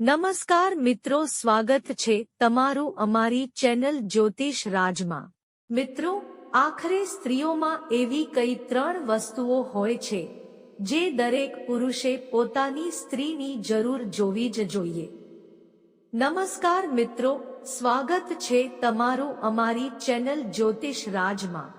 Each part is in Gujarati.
નમસ્કાર મિત્રો, સ્વાગત છે તમારું અમારી ચેનલ જ્યોતિષ રાજમાં. મિત્રો, આખરે સ્ત્રીઓમાં એવી કઈ ત્રણ વસ્તુઓ હોય છે, જે દરેક પુરુષે પોતાની સ્ત્રીની જરૂર જોવી જ જોઈએ. નમસ્કાર મિત્રો, સ્વાગત છે તમારું અમારી ચેનલ જ્યોતિષ રાજમાં.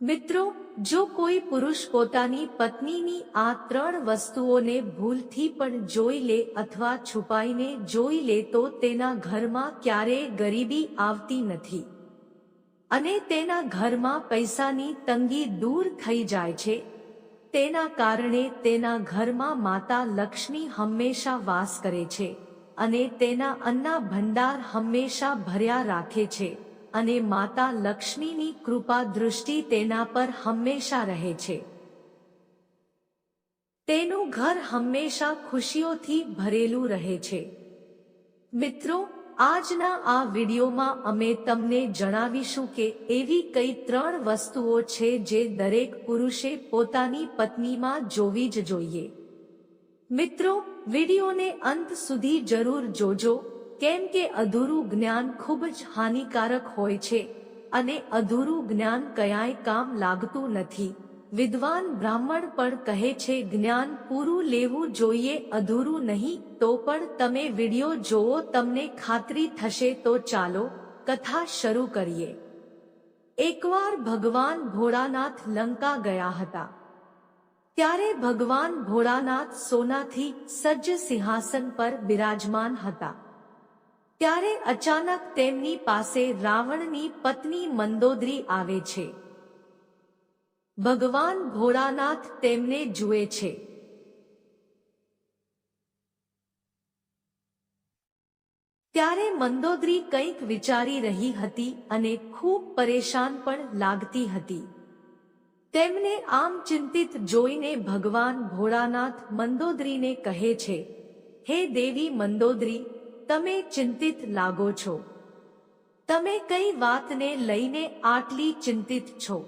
મિત્રો જો કોઈ પુરુષ પોતાની પત્નીની આ ત્રણ વસ્તુઓને ભૂલથી પણ જોઈ લે અથવા છુપાઈને જોઈ લે તો તેના ઘરમાં ક્યારેય ગરીબી આવતી નથી. અને તેના ઘરમાં પૈસાની તંગી દૂર થઈ જાય છે. તેના કારણે તેના ઘરમાં માતા લક્ષ્મી હંમેશા વાસ કરે છે અને તેના અન્ના ભંડાર હંમેશા ભર્યા રાખે છે. અને માતા લક્ષ્મીની કૃપા દૃષ્ટિ તેના પર હંમેશા રહે છે. તેનું ઘર હંમેશા ખુશીઓથી ભરેલું રહે છે. મિત્રો, આજના આ વિડીયોમાં અમે તમને જણાવીશું કે એવી કઈ ત્રણ વસ્તુઓ છે જે દરેક પુરુષે પોતાની પત્નીમાં જોવી જ જોઈએ. મિત્રો, વિડીયોને અંત સુધી જરૂર જોજો. કેમ કે અધૂરું જ્ઞાન ખૂબ જ હાનિકારક હોય છે અને અધૂરું જ્ઞાન કયાય કામ લાગતું નથી. વિદ્વાન બ્રાહ્મણ પણ કહે છે, જ્ઞાન પૂરું લેવું જોઈએ, અધૂરું નહીં, તો પણ તમે વિડિયો જોવો, તમને ખાતરી થશે, તો ચાલો કથા શરૂ કરીએ. એકવાર ભગવાન ભોળાનાથ લંકા ગયા હતા. ત્યારે ભગવાન ભોળાનાથ સોનાથી સજ્જ સિંહાસન પર બિરાજમાન હતા. ત્યારે અચાનક તેમની પાસે રાવણની પત્ની મંદોદરી આવે છે. ભગવાન ભોળાનાથ તેમને જુએ છે. ત્યારે મંદોદરી કંઈક વિચારી રહી હતી અને ખૂબ પરેશાન પણ લાગતી હતી. તેમને આમ ચિંતિત જોઈને ભગવાન ભોળાનાથ મંદોદરીને કહે છે, હે દેવી મંદોદરી તમે ચિંતિત લાગો છો. તમે કઈ વાતને લઈને આટલી ચિંતિત છો?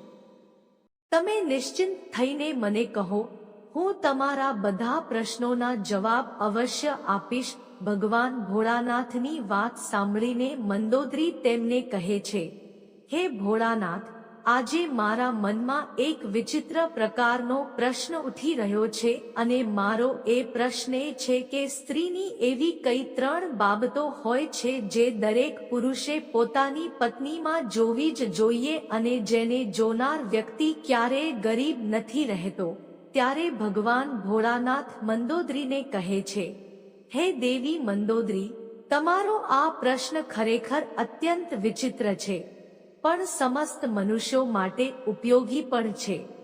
તમે નિશ્ચિંત થઈને મને કહો, હું તમારા બધા પ્રશ્નોના જવાબ અવશ્ય આપીશ. ભગવાન ભોળાનાથની વાત સાંભળીને મંદોદરી તેમને કહે છે, હે ભોળાનાથ આજે મારા મનમાં એક વિચિત્ર પ્રકારનો પ્રશ્ન ઉઠી રહ્યો છે અને મારો એ પ્રશ્ન એ છે કે સ્ત્રીની એવી કઈ ત્રણ બાબતો હોય છે જે દરેક પુરુષે પોતાની પત્નીમાં જોવી જ જોઈએ અને જેને જોનાર વ્યક્તિ ક્યારેય ગરીબ નથી રહેતો? ત્યારે ભગવાન ભોળાનાથ મંદોદરીને કહે છે, હે દેવી મંદોદરી, તમારો આ પ્રશ્ન ખરેખર અત્યંત વિચિત્ર છે. પણ સમસ્ત મનુષ્યો માટે ઉપયોગી પણ છે.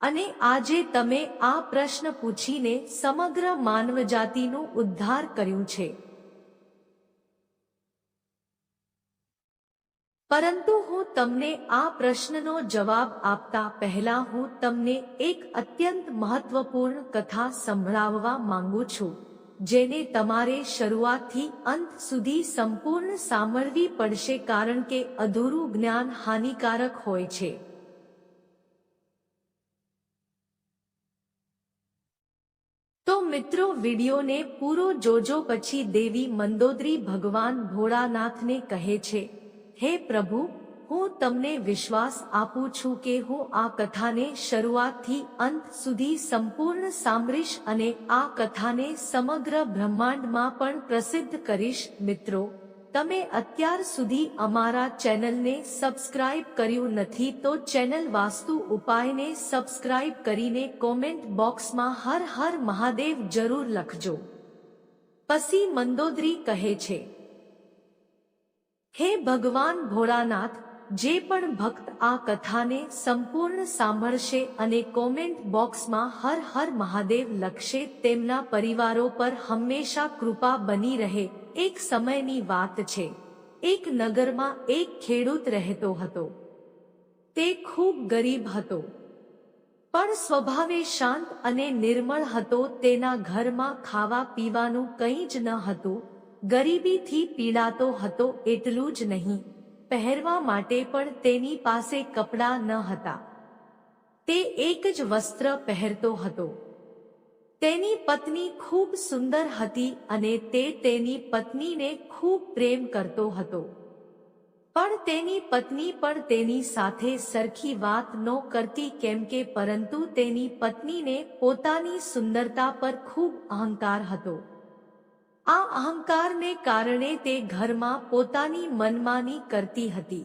અને આજે તમે આ પ્રશ્ન પૂછીને સમગ્ર માનવજાતિનું ઉદ્ધાર કર્યું છે. પરંતુ હું તમને આ પ્રશ્નનો જવાબ આપતા પહેલા હું તમને એક અત્યંત મહત્વપૂર્ણ કથા સંભળાવવા માંગુ છું. જેને તમારે શરૂઆતથી અંત સુધી સંપૂર્ણ સાંભળવી પડશે કારણ કે અધૂરું જ્ઞાન હાનિકારક હોય છે. તો મિત્રો, વિડીયોને પૂરો જોજો પછી દેવી મંદોદરી ભગવાન ભોળાનાથને કહે છે, હે પ્રભુ હું તમને વિશ્વાસ આપું છું કે હું આ કથાને શરૂઆતથી અંત સુધી સંપૂર્ણ સાંભળીશ અને આ કથાને સમગ્ર બ્રહ્માંડમાં પણ પ્રસિદ્ધ કરીશ. મિત્રો, તમે અત્યાર સુધી અમારા ચેનલને સબસ્ક્રાઇબ કર્યું નથી તો ચેનલ વાસ્તુ ઉપાયને સબસ્ક્રાઇબ કરીને કોમેન્ટ બોક્સમાં હર હર મહાદેવ જરૂર લખજો. પછી મંદોદરી કહે છે, હે ભગવાન ભોળાનાથ જે પણ ભક્ત આ કથાને સંપૂર્ણ સાંભળશે અને કોમેન્ટ બોક્સમાં હર હર મહાદેવ લખશે, તેમના પરિવારો પર હંમેશા કૃપા બની રહે. એક સમયની વાત છે. એક નગરમાં એક ખેડૂત રહેતો હતો. તે ખૂબ ગરીબ હતો. પણ સ્વભાવે શાંત અને નિર્મળ હતો. તેના ઘરમાં ખાવા પીવાનું કંઈ જ ન હતું. ગરીબીથી પીડાતો હતો એટલું જ નહીં. પહેરવા માટે પણ તેની પાસે કપડાં ન હતા. તે એક જ વસ્ત્ર પહેરતો હતો. તેની પત્ની ખૂબ સુંદર હતી અને તે તેની પત્નીને ખૂબ પ્રેમ કરતો હતો. પણ તેની પત્ની પણ તેની સાથે સરખી વાત ન કરતી કેમ કે પરંતુ તેની પત્નીને પોતાની સુંદરતા પર ખૂબ અહંકાર હતો. આ અહંકારને કારણે તે ઘરમાં પોતાની મનમાની કરતી હતી.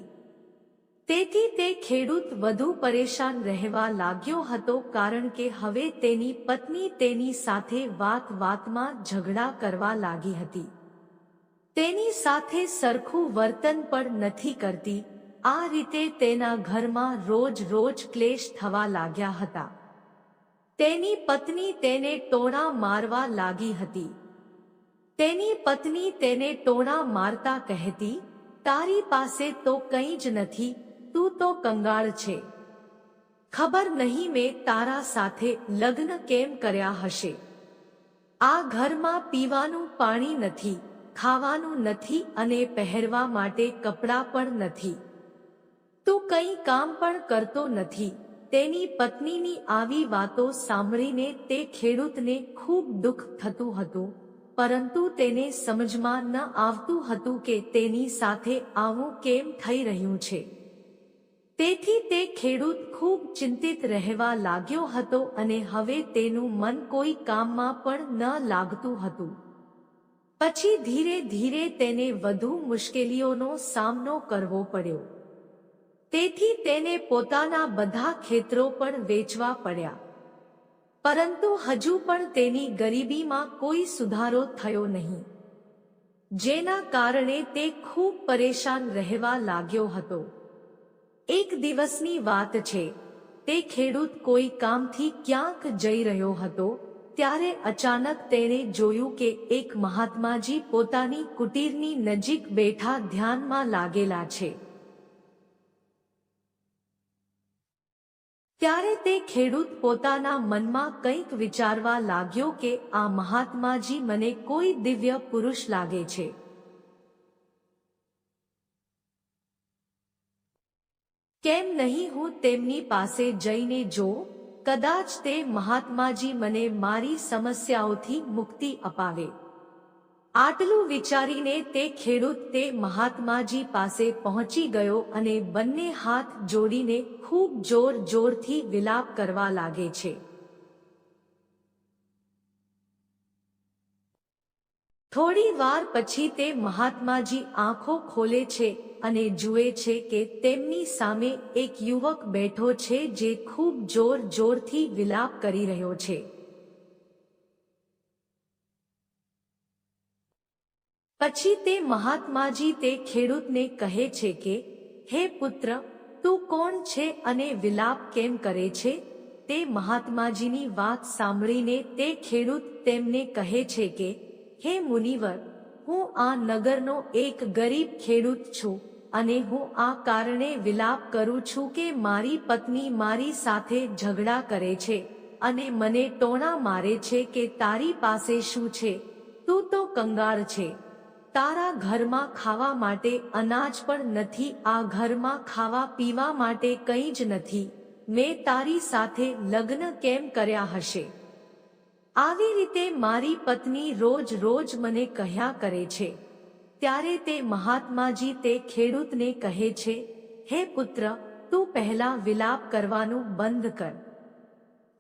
તેથી તે ખેડૂત વધુ પરેશાન રહેવા લાગ્યો હતો કારણ કે હવે તેની પત્ની તેની સાથે વાત વાતમાં ઝઘડા કરવા લાગી હતી. તેની સાથે સરખું વર્તન પણ નથી કરતી. આ રીતે તેના ઘરમાં રોજ રોજ ક્લેશ થવા લાગ્યા હતા. તેની પત્ની તેને ટોણા મારવા લાગી હતી. તેની પત્ની તેને ટોણા મારતા કહેતી, તારી પાસે તો કંઈ જ નથી, તું તો કંગાળ છે. ખબર નહીં મેં તારા સાથે લગ્ન કેમ કર્યા હશે. આ ઘરમાં પીવાનું પાણી નથી, ખાવાનું નથી અને પહેરવા માટે કપડાં પણ નથી. તું કંઈ કામ પણ કરતો નથી. તેની પત્નીની આવી વાતો સાંભળીને તે ખેડૂતને ખૂબ દુઃખ થતું હતું. પરંતુ તેને સમજમાં ન આવતું હતું કે તેની સાથે આવું કેમ થઈ રહ્યું છે. તેથી તે ખેડૂત ખૂબ ચિંતિત રહેવા લાગ્યો હતો અને હવે તેનું મન કોઈ કામમાં પણ ન લાગતું હતું. પછી ધીરે ધીરે તેને વધુ મુશ્કેલીઓનો સામનો કરવો પડ્યો. તેથી તેને પોતાના બધા ખેતરો પણ વેચવા પડ્યા. પરંતુ હજુ પણ તેની ગરીબીમાં કોઈ સુધારો થયો નહીં. જેના કારણે તે ખૂબ પરેશાન રહેવા લાગ્યો હતો. એક દિવસની વાત છે, તે ખેડૂત કોઈ કામથી ક્યાંક જઈ રહ્યો હતો, ત્યારે અચાનક તેણે જોયું કે એક મહાત્માજી પોતાની કુટીરની નજીક બેઠા ધ્યાનમાં લાગેલા છે. ત્યારે તે ખેડૂત પોતાના મનમાં કંઈક વિચારવા લાગ્યો કે આ મહાત્માજી મને કોઈ દિવ્ય પુરુષ લાગે છે. કેમ નહીં હું તેમની પાસે જઈને જો, કદાચ તે મહાત્માજી મને મારી સમસ્યાઓથી મુક્તિ અપાવે. આટલું વિચારીને તે ખેડૂત તે મહાત્માજી પાસે પહોંચી ગયો અને બંને હાથ જોડીને ખૂબ જોર જોરથી વિલાપ કરવા લાગે છે. થોડી વાર પછી તે મહાત્માજી આંખો ખોલે છે અને જુએ છે કે તેમની સામે એક યુવક બેઠો છે જે ખૂબ જોર જોરથી વિલાપ કરી રહ્યો છે. પછી તે મહાત્માજી તે ખેડૂતને કહે છે કે, હે પુત્ર, તું કોણ છે અને વિલાપ કેમ કરે છે? તે મહાત્માજીની વાત સાંભળીને તે ખેડૂત તેમને કહે છે કે, હે મુનિવર, હું આ નગરનો એક ગરીબ ખેડૂત છું અને હું આ કારણે વિલાપ કરું છું કે મારી પત્ની મારી સાથે ઝઘડા કરે છે અને મને ટોણા મારે છે કે તારી પાસે શું છે? તું તો કંગાળ છે. તારા ઘરમાં ખાવા માટે અનાજ પણ નથી, આ ઘરમાં ખાવા પીવા માટે કંઈ જ નથી. મેં તારી સાથે લગ્ન કેમ કર્યા હશે? આવી રીતે મારી પત્ની રોજ રોજ મને કહ્યા કરે છે. ત્યારે તે મહાત્માજી તે ખેડૂતને કહે છે, હે પુત્ર, તું પહેલા વિલાપ કરવાનું બંધ કર.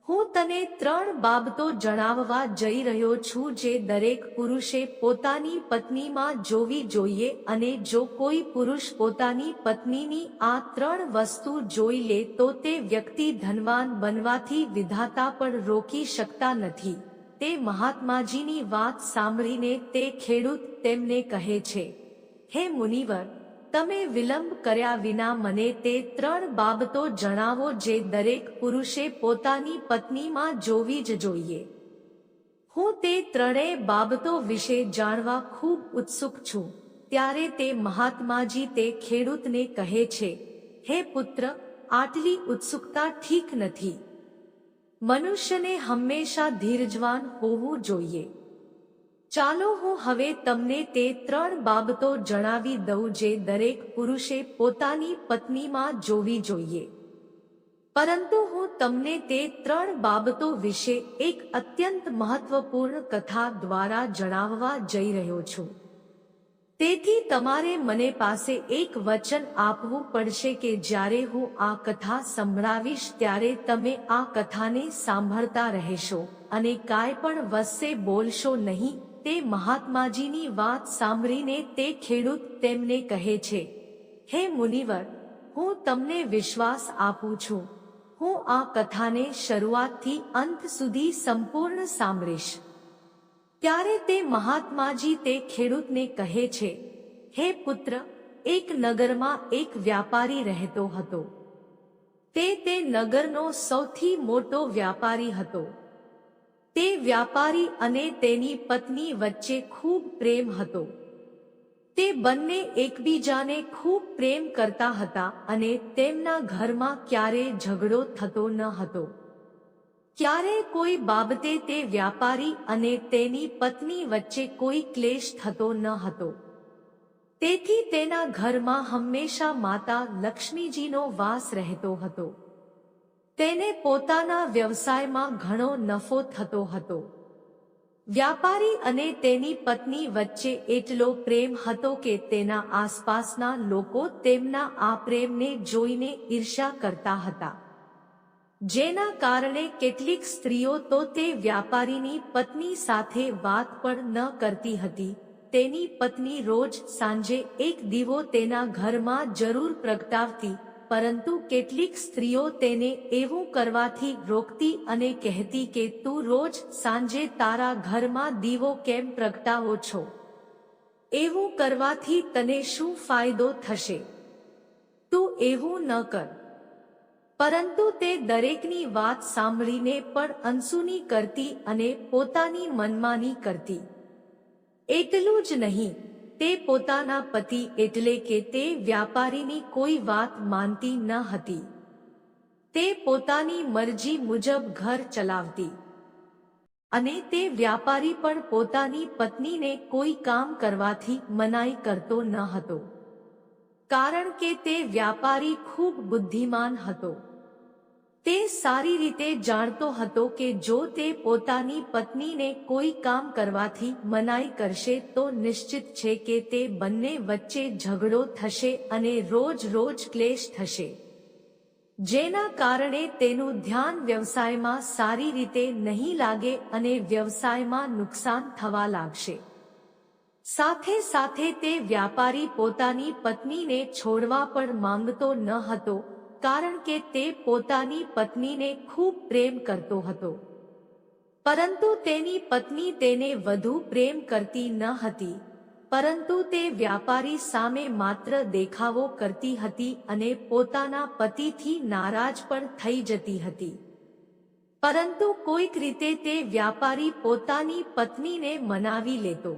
હું તને ત્રણ બાબતો જણાવવા જઈ રહ્યો છું જે દરેક પુરુષે પોતાની પત્નીમાં જોવી જોઈએ અને જો કોઈ પુરુષ પોતાની પત્નીની આ ત્રણ વસ્તુ જોઈ લે તો તે વ્યક્તિ ધનવાન બનવાથી વિધાતા પણ રોકી શકતા નથી. તે મહાત્માજીની વાત સાંભળીને તે ખેડૂત તેમને કહે છે, હે મુનિવર તમે વિલંબ કર્યા વિના મને તે ત્રણ બાબતો જણાવો જે દરેક પુરુષે પોતાની પત્નીમાં જોવી જ જોઈએ. હું તે ત્રણેય બાબતો વિશે જાણવા ખૂબ ઉત્સુક છું. ત્યારે તે મહાત્માજી તે ખેડૂતને કહે છે, હે પુત્ર, આટલી ઉત્સુકતા ઠીક નથી. મનુષ્યને હંમેશા ધીરજવાન હોવું જોઈએ. ચાલો હું હવે તમને તે ત્રણ બાબતો જણાવી દઉં જે દરેક પુરુષે પોતાની પત્નીમાં જોવી જોઈએ. પરંતુ હું તમને તે ત્રણ બાબતો વિશે એક અત્યંત મહત્વપૂર્ણ કથા દ્વારા જણાવવા જઈ રહ્યો છું. તેથી તમારે મને પાસે એક વચન આપવું પડશે કે જ્યારે હું આ કથા સંભળાવીશ ત્યારે તમે આ કથાને સાંભળતા રહેશો અને કાંઈ પણ વસ્સે બોલશો નહીં. તે મહાત્માજીની વાત સાંભળીને તે ખેડૂત તેમને કહે છે, હે મુનિવર, હું તમને વિશ્વાસ આપું છું. હું આ કથાને શરૂઆતથી અંત સુધી સંપૂર્ણ સાંભળીશ. ત્યારે તે મહાત્માજી તે ખેડૂતને કહે છે, હે પુત્ર, એક નગરમાં એક વ્યાપારી રહેતો હતો. તે તે નગરનો સૌથી મોટો વ્યાપારી હતો. તે વ્યાપારી અને તેની પત્ની વચ્ચે ખૂબ પ્રેમ હતો. તે બંને એકબીજાને ખૂબ પ્રેમ કરતા હતા અને તેમના ઘરમાં ક્યારે ઝઘડો થતો ન હતો. ક્યારે કોઈ બાબતે તે વ્યાપારી અને તેની પત્ની વચ્ચે કોઈ ક્લેશ થતો ન હતો. તેથી તેના ઘરમાં હંમેશા માતા લક્ષ્મીજીનો વાસ રહેતો હતો. તેને પોતાના વ્યવસાયમાં ઘણો નફો થતો હતો. વ્યાપારી અને તેની પત્ની વચ્ચે એટલો પ્રેમ હતો કે તેના આસપાસના લોકો તેમના આ પ્રેમને જોઈને ઈર્ષ્યા કરતા હતા. જેના કારણે કેટલીક સ્ત્રીઓ તો તે વ્યાપારીની પત્ની સાથે વાત પણ ન કરતી હતી, તેની પત્ની રોજ સાંજે એક દીવો તેના ઘરમાં જરૂર પ્રગટાવતી પરંતુ કેટલીક સ્ત્રીઓ તેને એવું કરવાથી રોકતી અને કહેતી કે, તું રોજ સાંજે તારા ઘરમાં દીવો કેમ પ્રગટાવો છો? એવું કરવાથી તને શું ફાયદો થશે? તું એવું ન કર. પરંતુ તે દરેકની વાત સાંભળીને પણ અનસુની કરતી અને પોતાની મનમાની કરતી. એટલું જ નહીં તે પોતાના પતિ એટલે કે તે વ્યાપારીની કોઈ વાત માનતી ન હતી. તે પોતાની મરજી મુજબ ઘર ચલાવતી. અને તે વ્યાપારી પણ પોતાની પત્નીને કોઈ કામ કરવાથી મનાઈ કરતો ન હતો. કારણ કે તે વ્યાપારી ખૂબ બુદ્ધિમાન હતો. તે સારી રીતે જાણતો હતો કે જો તે પોતાની પત્નીને કોઈ કામ કરવાથી મનાઈ કરશે તો નિશ્ચિત છે કે તે બંને વચ્ચે ઝઘડો થશે અને રોજ રોજ ક્લેશ થશે. જેના કારણે તેનું ધ્યાન વ્યવસાયમાં સારી રીતે નહીં લાગે અને વ્યવસાયમાં નુકસાન થવા લાગશે. સાથે સાથે તે વ્યાપારી પોતાની પત્નીને છોડવા પણ માંગતો ન હતો કારણ કે તે પોતાની પત્નીને ખૂબ પ્રેમ કરતો હતો. પરંતુ તેની પત્ની તેને વધુ પ્રેમ કરતી ન હતી. પરંતુ તે વ્યાપારી સામે માત્ર દેખાવો કરતી હતી અને પોતાના પતિથી નારાજ પણ થઈ જતી હતી. પરંતુ કોઈક રીતે તે વ્યાપારી પોતાની પત્નીને મનાવી લેતો.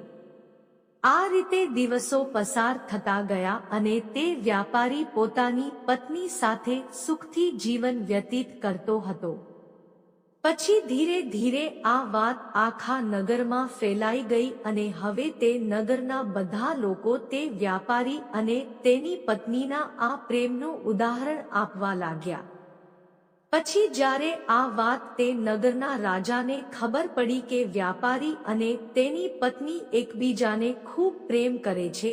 આ રીતે દિવસો પસાર થતા ગયા અને તે વ્યાપારી પોતાની પત્ની સાથે સુખથી જીવન વ્યતીત કરતો હતો. પછી ધીરે ધીરે આ વાત આખા નગરમાં ફેલાઈ ગઈ અને હવે તે નગરના બધા લોકો તે વ્યાપારી અને તેની પત્નીના આ પ્રેમનું ઉદાહરણ આપવા લાગ્યા. પછી જ્યારે આ વાત તે નગરના રાજાને ખબર પડી કે વ્યાપારી અને તેની પત્ની એકબીજાને ખૂબ પ્રેમ કરે છે,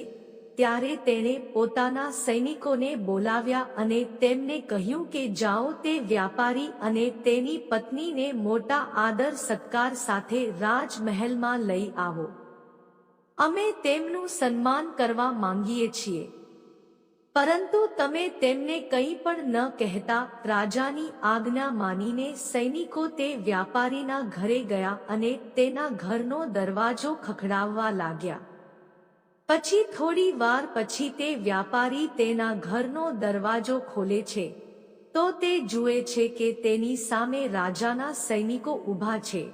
ત્યારે તેણે પોતાના સૈનિકોને બોલાવ્યા અને તેમને કહ્યું કે જાઓ તે વ્યાપારી અને તેની પત્નીને મોટા આદર સત્કાર સાથે રાજમહેલમાં લઈ આવો. અમે તેમનું સન્માન કરવા માંગીએ છીએ. પરંતુ તમે તેમને કંઈ પણ ન કહેતા, રાજાની આજ્ઞા માનીને સૈનિકો તે વ્યાપારીના ઘરે ગયા અને તેના ઘરનો દરવાજો ખખડાવવા લાગ્યા. પછી થોડી વાર પછી તે વ્યાપારી તેના ઘરનો દરવાજો ખોલે છે. તો તે જુએ છે કે તેની સામે રાજાના સૈનિકો ઊભા છે.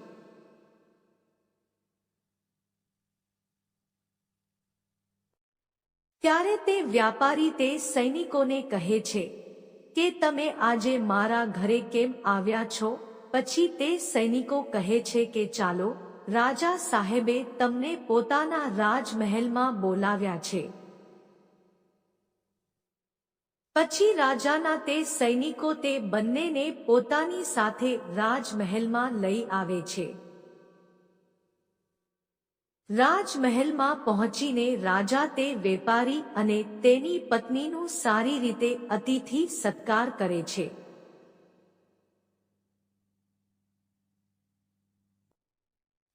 ત્યારે તે વ્યાપારી તે સૈનિકોને કહે છે કે તમે આજે મારા ઘરે કેમ આવ્યા છો? પછી તે સૈનિકો કહે છે કે ચાલો, રાજા સાહેબે તમને પોતાના રાજમહેલમાં બોલાવ્યા છે. પછી રાજાના તે સૈનિકો તે બંનેને પોતાની સાથે રાજમહેલમાં લઈ આવે છે. રાજમહેલમાં પહોંચીને રાજા તે વેપારી અને તેની પત્નીનું સારી રીતે અતિથિ સત્કાર કરે છે.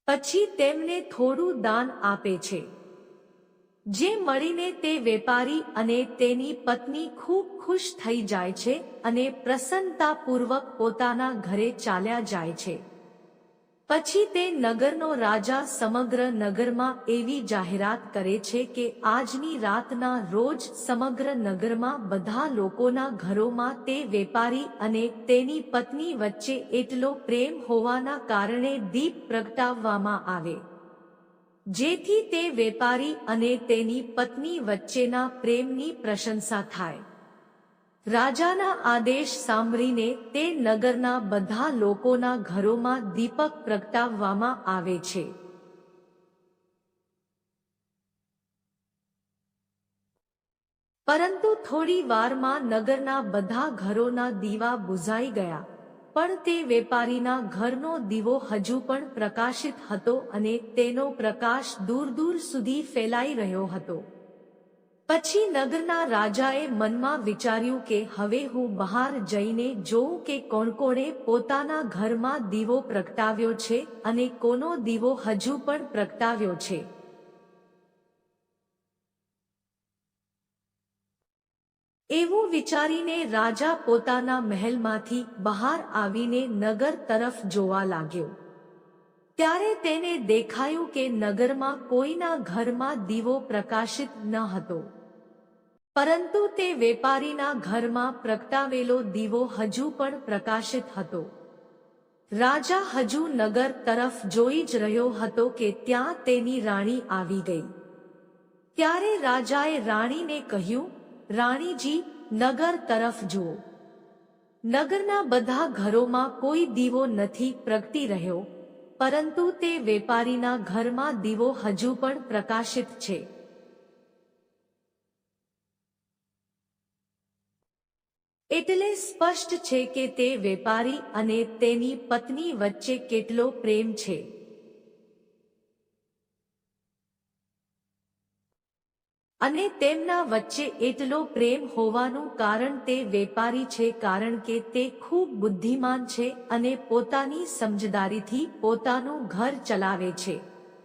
પછી તેમને થોડું દાન આપે છે. જે મળીને તે વેપારી અને તેની પત્ની ખૂબ ખુશ થઈ જાય છે અને પ્રસન્નતાપૂર્વક પોતાના ઘરે ચાલ્યા જાય છે. પછી તે નગરનો રાજા સમગ્ર નગરમાં એવી જાહેરાત કરે છે કે આજની રાતના રોજ સમગ્ર નગરમાં બધા લોકોના ઘરોમાં તે વેપારી અને તેની પત્ની વચ્ચે એટલો પ્રેમ હોવાના કારણે દીપ પ્રગટાવવામાં આવે. જેથી તે વેપારી અને તેની પત્ની વચ્ચેના પ્રેમની પ્રશંસા થાય. રાજાના આદેશ સાંભળીને તે નગરના બધા લોકોના ઘરોમાં દીપક પ્રગટાવવામાં આવે છે. પરંતુ થોડી વારમાં નગરના બધા ઘરોના દીવા બુઝાઈ ગયા, પણ તે વેપારીના ઘરનો દીવો હજુ પણ પ્રકાશિત હતો અને તેનો પ્રકાશ દૂર દૂર સુધી ફેલાઈ રહ્યો હતો. પછી નગરના રાજાએ મનમાં વિચાર્યું કે હવે હું બહાર જઈને જોઉં કે કોણ કોણે પોતાના ઘરમાં દીવો પ્રગટાવ્યો છે અને કોનો દીવો હજુ પણ પ્રગટાવ્યો છે. એવું વિચારીને રાજા પોતાના મહેલમાંથી બહાર આવીને નગર તરફ જોવા લાગ્યો. ત્યારે તેને દેખાયું કે નગરમાં કોઈના ઘરમાં દીવો પ્રકાશિત ન હતો. પરંતુ તે વેપારીના ઘરમાં પ્રગટાવેલો દીવો હજુ પણ પ્રકાશિત હતો. રાજા હજુ નગર તરફ જોઈ જ રહ્યો હતો કે ત્યાં તેની રાણી આવી ગઈ. ત્યારે રાજાએ રાણીને કહ્યું, રાણીજી, નગર તરફ જુઓ. નગરના બધા ઘરોમાં કોઈ દીવો નથી પ્રગટી રહ્યો, પરંતુ તે વેપારીના ઘરમાં દીવો હજુ પણ પ્રકાશિત છે. એટલે સ્પષ્ટ છે કે તે વેપારી અને તેની પત્ની વચ્ચે કેટલો પ્રેમ છે. અને તેમના વચ્ચે એટલો પ્રેમ હોવાનું કારણ તે વેપારી છે કારણ કે તે ખૂબ બુદ્ધિમાન છે અને પોતાની સમજદારીથી પોતાનું ઘર ચલાવે છે.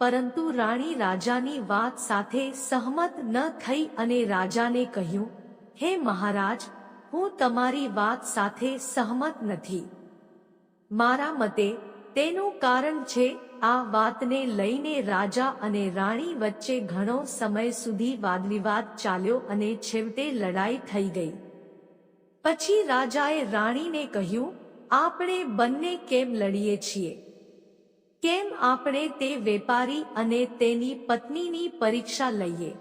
પરંતુ રાણી રાજાની વાત સાથે સહમત ન થઈ અને રાજાને કહ્યું, હે મહારાજ હું તમારી વાત સાથે સહમત નથી. મારા મતે, તેનું કારણ છે, આ વાતને લઈને રાજા અને રાણી વચ્ચે ઘણો સમય સુધી વાદવિવાદ ચાલ્યો અને છેવટે લડાઈ થઈ ગઈ. પછી રાજાએ રાણીને કહ્યું, આપણે બંને કેમ લડીએ છીએ? કેમ આપણે તે વેપારી અને તેની પત્નીની પરીક્ષા લઈએ?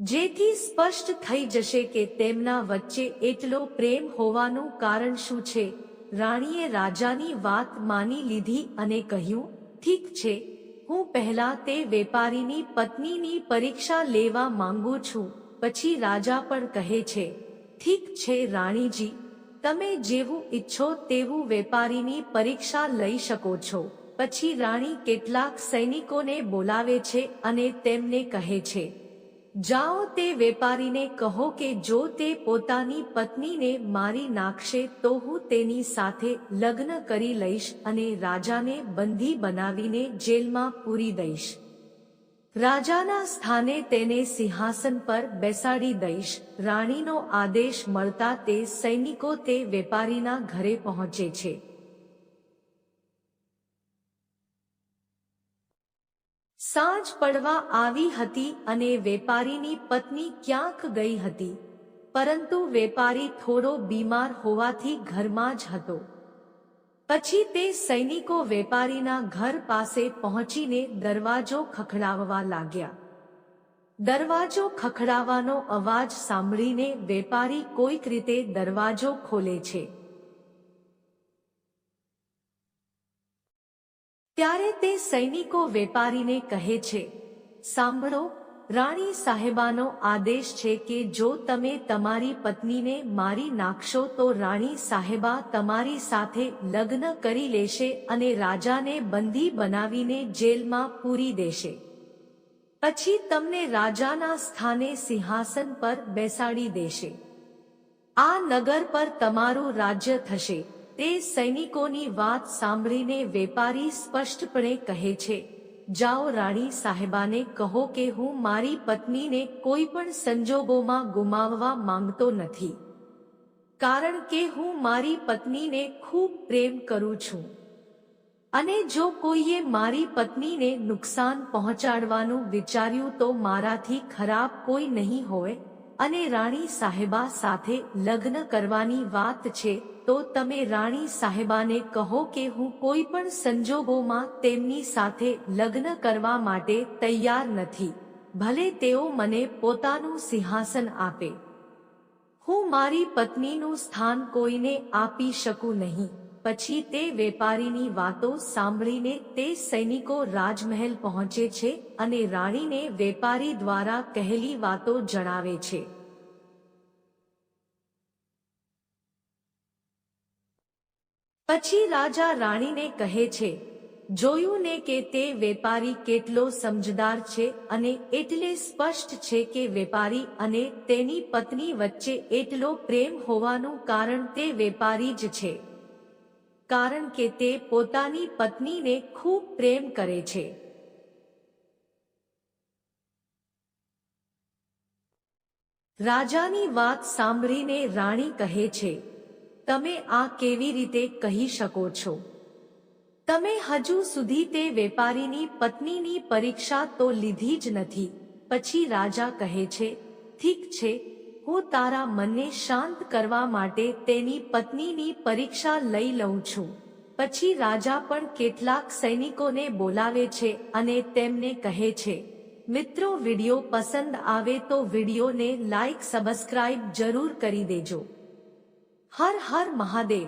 જેથી સ્પષ્ટ થઈ જશે કે તેમના વચ્ચે એટલો પ્રેમ હોવાનું કારણ શું છે? રાણીએ રાજાની વાત માની લીધી અને કહ્યું, ઠીક છે, હું પહેલા તે વેપારીની પત્નીની પરીક્ષા લેવા માંગુ છું. પછી રાજા પણ કહે છે, ઠીક છે, રાણીજી, તમે જેવું ઈચ્છો તેવું વેપારીની પરીક્ષા લઈ શકો છો. પછી રાણી કેટલાક સૈનિકોને બોલાવે છે અને તેમને કહે છે જાઓ તે વેપારીને કહો કે જો તે પોતાની પત્નીને મારી નાખશે તો હું તેની સાથે લગ્ન કરી લઈશ અને રાજાને બંધી બનાવીને જેલમાં પૂરી દઈશ. રાજાના સ્થાને તેને સિંહાસન પર બેસાડી દઈશ. રાણીનો આદેશ મળતા તે સૈનિકો તે વેપારીના ઘરે પહોંચે છે. સાંજ પડવા આવી હતી અને વેપારીની પત્ની ક્યાંક ગઈ હતી. પરંતુ વેપારી થોડો બીમાર હોવાથી ઘરમાં જ હતો. પછી તે સૈનિકો વેપારીના ઘર પાસે પહોંચીને દરવાજો ખખડાવવા લાગ્યા. દરવાજો ખખડાવવાનો અવાજ સાંભળીને વેપારી કોઈક રીતે દરવાજો ખોલે છે. ત્યારે તે સૈનિકો વેપારીને કહે છે, સાંભળો, રાણી સાહેબાનો આદેશ છે કે જો તમે તમારી પત્નીને મારી નાખશો તો રાણી સાહેબા તમારી સાથે લગ્ન કરી લેશે અને રાજાને બંદી બનાવીને જેલમાં પૂરી દેશે. પછી તમને રાજાના સ્થાને સિંહાસન પર બેસાડી દેશે. આ નગર પર તમારું રાજ્ય થશે. તે સૈનિકોની વાત સાંભળીને વેપારી સ્પષ્ટપણે કહે છે, જાઓ રાણી સાહેબાને કહો કે હું મારી પત્નીને કોઈ પણ સંજોગોમાં ગુમાવવા માંગતો નથી. કારણ કે હું મારી પત્નીને ખૂબ પ્રેમ કરું છું. અને જો કોઈએ મારી પત્નીને નુકસાન પહોંચાડવાનું વિચાર્યું તો મારાથી ખરાબ કોઈ નહીં હોય. અને રાણી સાહેબા સાથે લગ્ન કરવાની વાત છે, તો તમે રાણી સાહેબાને કહો કે હું કોઈ પણ સંજોગોમાં તેમની સાથે લગ્ન કરવા માટે તૈયાર નથી. ભલે તેઓ મને પોતાનું સિંહાસન આપે. હું મારી પત્નીનું સ્થાન કોઈને આપી શકું નહીં. પછી તે વેપારીની વાતો સાંભળીને તે સૈનિકો રાજમહેલ પહોંચે છે અને રાણીને વેપારી દ્વારા કહેલી વાતો જણાવે છે. પછી રાજા રાણીને કહે છે, જોયું ને કે તે વેપારી કેટલો સમજદાર છે અને એટલે સ્પષ્ટ છે કે વેપારી અને તેની પત્ની વચ્ચે એટલો પ્રેમ હોવાનું કારણ તે વેપારી જ છે. કારણ કે તે પોતાની પત્નીને ખૂબ પ્રેમ કરે છે. રાજાની વાત સાંભળીને રાણી કહે છે, તમે આ કેવી રીતે કહી શકો છો? તમે હજુ સુધી તે વેપારીની પત્નીની પરીક્ષા તો લીધી જ નથી. પછી રાજા કહે છે, ઠીક છે હું તારા મનને શાંત કરવા માટે તેની પત્નીની પરીક્ષા લઈ લઉં છું. પછી રાજા પણ કેટલાક સૈનિકોને બોલાવે છે અને તેમને કહે છે, મિત્રો, વિડિયો પસંદ આવે તો વિડિયોને લાઈક સબસ્ક્રાઇબ જરૂર કરી દેજો. હર હર મહાદેવ.